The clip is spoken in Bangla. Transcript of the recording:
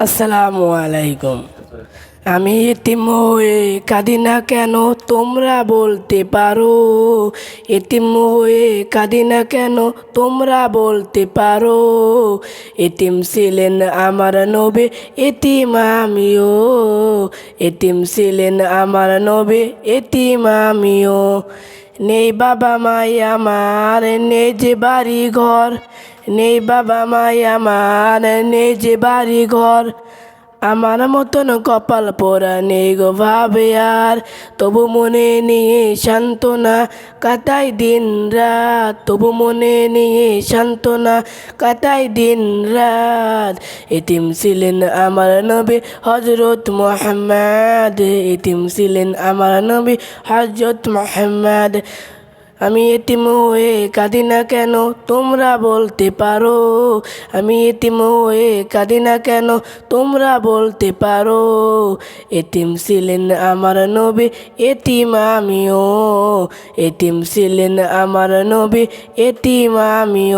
আসসালামু আলাইকুম। আমি এতিম হয়ে কাঁদি না কেন তোমরা বলতে পারো? এতিম হয়ে কাঁদি না কেন তোমরা বলতে পারো? এতিম ছিলেন আমার নবে, এতিম আমিও। এতিম ছিলেন আমার নবী, এতিম আমিও। নেই বাবা মাই আমার, নেই যে বাড়ি ঘর নেই বাবা মাই আমার, নেই যে বাড়ি ঘর আমার মতন কপাল পোড়া নেই গো ভাবে আর তবু মনে নিয়ে সান্ত্বনা কাটাই দিন রাত তবু মনে নিয়ে সান্ত্বনা কাটাই দিন রাত এতিম ছিলেন আমার নবী হজরত মোহাম্মদ এতিম ছিলেন আমার নবী হজরত মোহাম্মদ আমি এটি মোয়ে কাঁদি না কেন? তোমরা বলতে পারো। আমি এটি মোয়ে কাঁদি না কেন? তোমরা বলতে পারো। এটিম ছিলেন আমার নবী, এতিম আমিও। এটিম ছিলেন আমার নবী, এতিম আমিও।